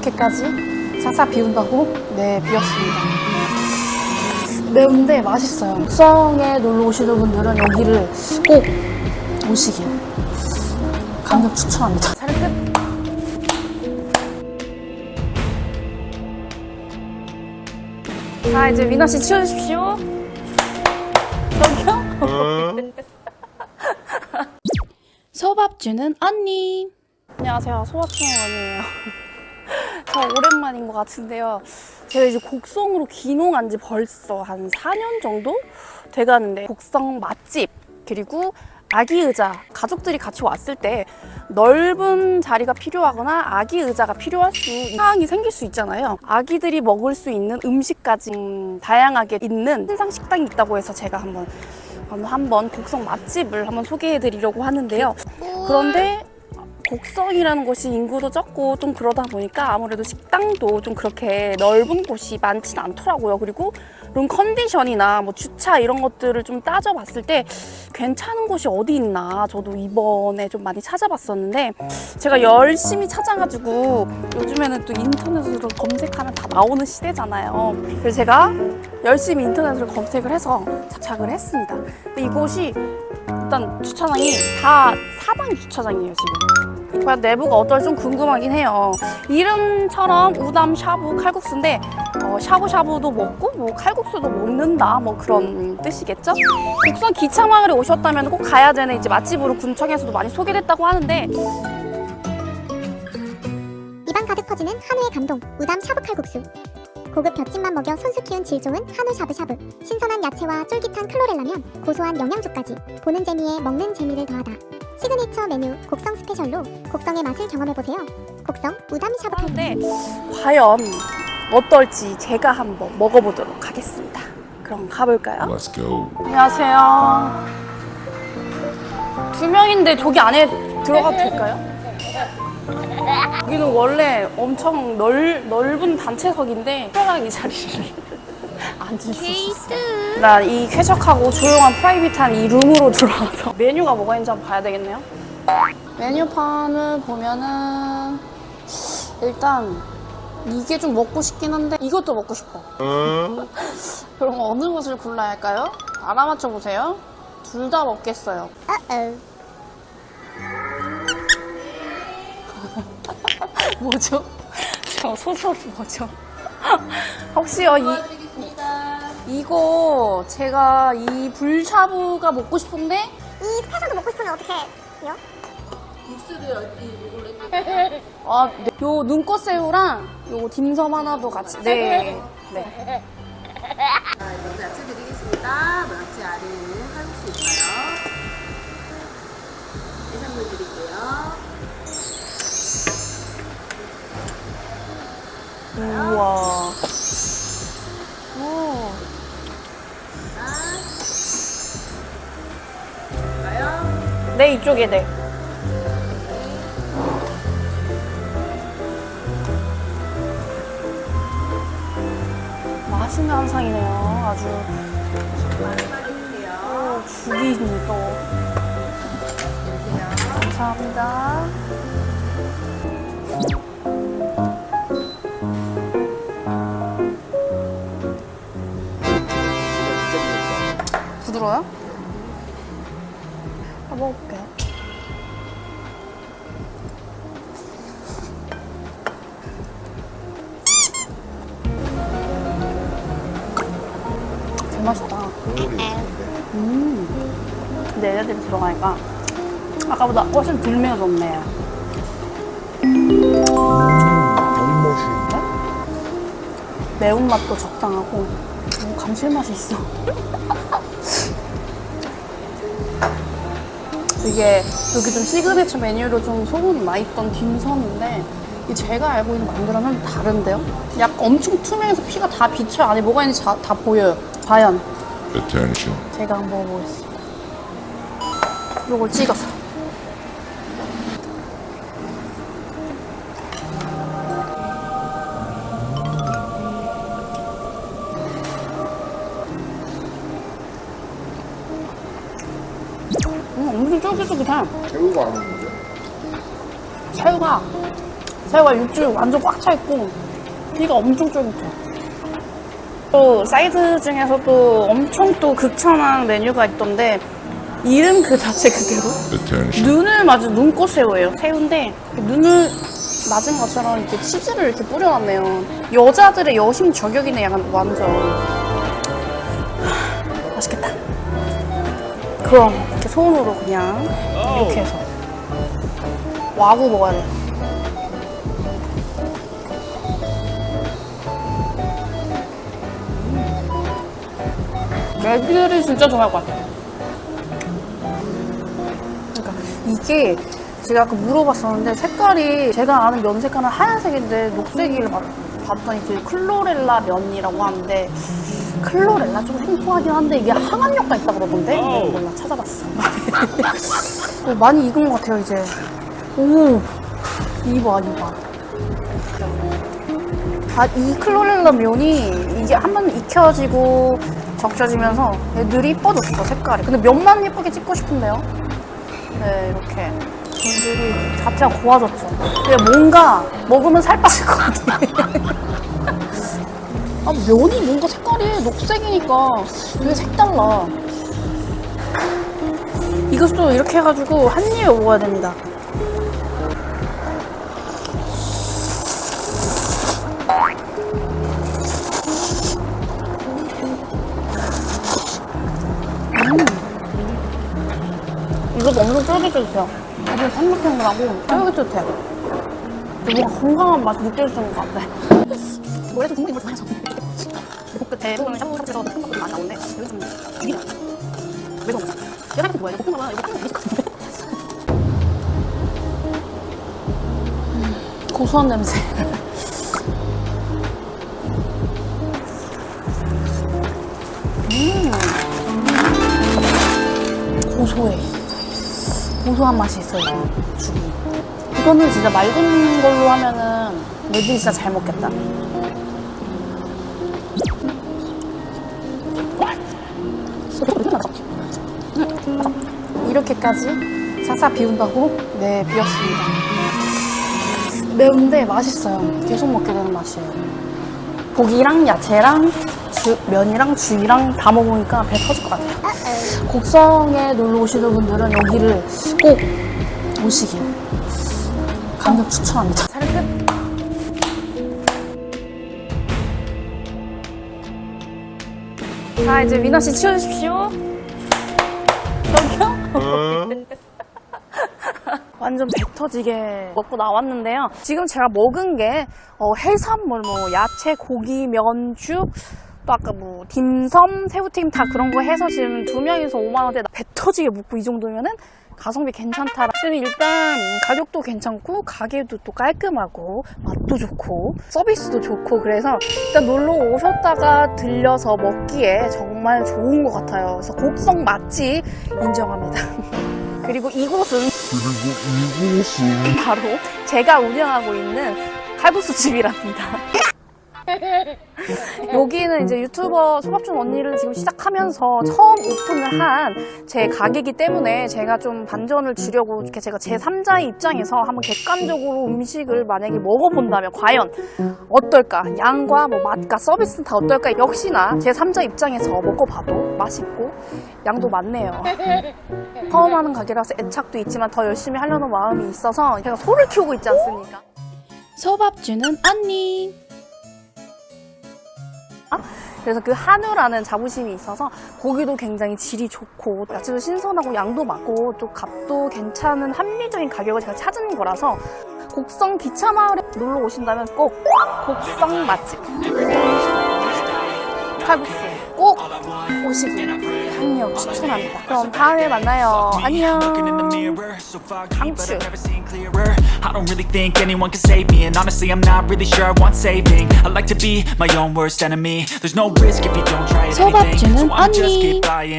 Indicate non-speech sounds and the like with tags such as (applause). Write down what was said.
이렇게까지 싹싹 비운다고? 네, 비웠습니다. 매운데 맛있어요. 국성에 놀러 오시는 분들은 여기를 꼭 오시길 강력 추천합니다. 잘 끝. 자, 이제 민아 씨 치워주십시오. 저기요? (laughs) 소밥 주는 언니. 안녕하세요. 소밥 주는 언니예요. 저 오랜만인 것 같은데요. 제가 이제 곡성으로 귀농한 지 벌써 한 4년 정도 돼가는데 곡성 맛집 그리고 아기 의자 가족들이 같이 왔을 때 넓은 자리가 필요하거나 아기 의자가 필요할 수 상황이 생길 수 있잖아요. 아기들이 먹을 수 있는 음식까지 음, 다양하게 있는 신상 식당이 있다고 해서 제가 한번 한번 곡성 맛집을 한번 소개해 드리려고 하는데요. 그런데 곡성이라는 곳이 인구도 적고 좀 그러다 보니까 아무래도 식당도 좀 그렇게 넓은 곳이 많진 않더라고요. 그리고 룸 컨디션이나 뭐 주차 이런 것들을 좀 따져봤을 때 괜찮은 곳이 어디 있나 저도 이번에 좀 많이 찾아봤었는데 제가 열심히 찾아가지고 요즘에는 또 인터넷으로 검색하면 다 나오는 시대잖아요. 그래서 제가 열심히 인터넷으로 검색을 해서 착착을 했습니다. 근데 이곳이 일단 주차장이 다 사방 주차장이에요 지금. 과연 내부가 어떨지 좀 궁금하긴 해요. 이름처럼 우담 샤브 칼국수인데 어, 샤브샤브도 먹고 뭐 칼국수도 먹는다 뭐 그런 뜻이겠죠? 곡성 기차마을에 오셨다면 꼭 가야 되는 이제 맛집으로 군청에서도 많이 소개됐다고 하는데. 입안 가득 퍼지는 한우의 감동 우담 샤브 칼국수. 고급 볏짚만 먹여 손수 키운 질 좋은 한우 샤브샤브. 신선한 야채와 쫄깃한 클로렐라면 고소한 영양주까지. 보는 재미에 먹는 재미를 더하다 시그니처 메뉴 곡성 스페셜로 곡성의 맛을 경험해보세요 곡성 우담 샤브칼국수 하는데 과연 어떨지 제가 한번 먹어보도록 하겠습니다. 그럼 가볼까요? Let's go. 안녕하세요. 두 명인데 저기 안에 들어가도 될까요? 여기는 원래 엄청 넓, 넓은 단체석인데 이 자리를 앉을 수 있었어요. 나이 쾌적하고 조용한 프라이빗한 이 룸으로 들어와서 (laughs) 메뉴가 뭐가 있는지 한번 봐야 되겠네요. 메뉴판을 보면은 일단 이게 좀 먹고 싶긴 한데 이것도 먹고 싶어. (laughs) 그럼 어느 곳을 골라야 할까요? 알아맞혀 보세요. 둘 다 먹겠어요. (laughs) 뭐죠? 저 소설 뭐죠? 혹시요 이 이거 제가 이 불샤브가 먹고 싶은데 이 스페셜도 먹고 싶으면 어떻게 해요? (laughs) 아, 네. 요 눈꽃 새우랑 요 딤섬 하나도 같이 네. 네. 먼저 야채 드리겠습니다. 뭐 야채 아래에는 칼국수 있어요. 해산물 드릴게요. 우와. 네, 이쪽에 네. 맛있는 한상이네요. 아주 드세요. 죽이니 또. 감사합니다. 부드러워요? 먹어볼게요. 되게 맛있다. 음. 근데 얘네들이 들어가니까 아까보다 훨씬 덜 매워졌네요. 매운맛도 적당하고 오, 감칠맛이 있어. (laughs) 이게 여기 좀 시그니처 메뉴로 좀 소문이 나 있던 딤섬인데 이 제가 알고 있는 만두랑은 좀 다른데요? 약간 엄청 투명해서 피가 다 비쳐요. 안에 뭐가 있는지 다, 다 보여요. 과연 Attention. 제가 한번 먹어보겠습니다. 요걸 찍어서. 음, 엄청 쫄깃쫄깃해. 새우가 아닌 거죠? 새우가 새우가 육즙이 완전 꽉 차 있고 피가 엄청 쫄깃해. 또 사이드 중에서도 엄청 또 극찬한 메뉴가 있던데 이름 그 자체 그대로. 눈을 맞은 눈꽃 새우예요. 새우인데 그 눈을 맞은 것처럼 이렇게 치즈를 이렇게 뿌려놨네요. 여자들의 여심 저격이네 약간 완전. 하, 맛있겠다. 그럼 손으로 그냥 이렇게 해서 와구 먹어야 돼. 애들이 진짜 좋아할 것 같아. 그러니까 이게 제가 아까 물어봤었는데 색깔이 제가 아는 면 색깔은 하얀색인데 녹색이를 봤- 봤더니 그 클로렐라 면이라고 하는데 클로렐라 좀 생소하긴 한데 이게 항암 효과 있다 그러던데? 몰라 찾아봤어. (laughs) 어, 많이 익은 것 같아요 이제. 오 이봐 이봐. 아, 이 클로렐라 면이 이게 한 번 익혀지고 적셔지면서 애들이 이뻐졌어 색깔이. 근데 면만 예쁘게 찍고 싶은데요? 네 이렇게. 애들이 자체가 고와졌죠. 근데 뭔가 먹으면 살 빠질 것 같아 (laughs) 아 면이 뭔가 색깔이 녹색이니까 되게 색달라 이것도 이렇게 해가지고 한 입에 먹어야 됩니다 이것도 엄청 쫄깃쫄깃해요. 아주 산미탱글하고 쫄깃쫄깃해. 뭔가 건강한 맛이 느껴지는 것 같아. 원래도 국물이 뭘 좋아해서. 그 대부분 샤브샤브에서 볶음밥도 많이 나오는데 여기 좀 비리다. 왜 그런가? 내가 좋아해. 볶음밥은 이거 같은데. 음, 고소한 냄새. 음. 고소해. 고소한 맛이 있어요, 이 죽이. 이거는 진짜 맑은 걸로 하면은 애들이 진짜 잘 먹겠다. 이렇게까지 싹싹 비운다고? 네, 비웠습니다. 매운데 맛있어요. 계속 먹게 되는 맛이에요. 고기랑 야채랑 주- 면이랑 죽이랑 다 먹으니까 배 터질 것 같아요. 곡성에 놀러 오시는 분들은 여기를 꼭 오시길 강력 추천합니다. 촬영 끝. 자 이제 민아 씨 치워주십시오. 완전 배 터지게 먹고 나왔는데요. 지금 제가 먹은 게 어, 해산물, 뭐 야채, 고기, 면죽, 또 아까 뭐 딤섬, 새우튀김 다 그런 거 해서 지금 두 명이서 5만 원대 배 터지게 묵고 이 정도면은 가성비 괜찮다. 근데 일단 가격도 괜찮고 가게도 또 깔끔하고 맛도 좋고 서비스도 좋고 그래서 일단 놀러 오셨다가 들려서 먹기에 정말 좋은 것 같아요. 그래서 곡성 맛집 인정합니다. (laughs) 그리고 이곳은 바로 제가 운영하고 있는 칼국수 집이랍니다. (laughs) (laughs) 여기는 이제 유튜버 소밥준 언니를 지금 시작하면서 처음 오픈을 한 제 가게이기 때문에 제가 좀 반전을 주려고 이렇게 제가 제 3자의 입장에서 한번 객관적으로 음식을 만약에 먹어본다면 과연 어떨까? 양과 뭐 맛과 서비스는 다 어떨까? 역시나 제 3자 입장에서 먹어봐도 맛있고 양도 많네요. (laughs) 처음 하는 가게라서 애착도 있지만 더 열심히 하려는 마음이 있어서 제가 소를 키우고 있지 않습니까? 소밥주는 언니. 그래서 그 한우라는 자부심이 있어서 고기도 굉장히 질이 좋고 야채도 신선하고 양도 많고 또 값도 괜찮은 합리적인 가격을 제가 찾은 거라서 곡성 기차마을에 놀러 오신다면 꼭 곡성 맛집. 칼국수 꼭 오시길 강력 추천합니다. 그럼 다음에 만나요. 안녕. Thank I don't really think anyone can save me And honestly I'm not really sure I want saving I like to be my own worst enemy There's no risk if you don't try it anything So I'm just keep buying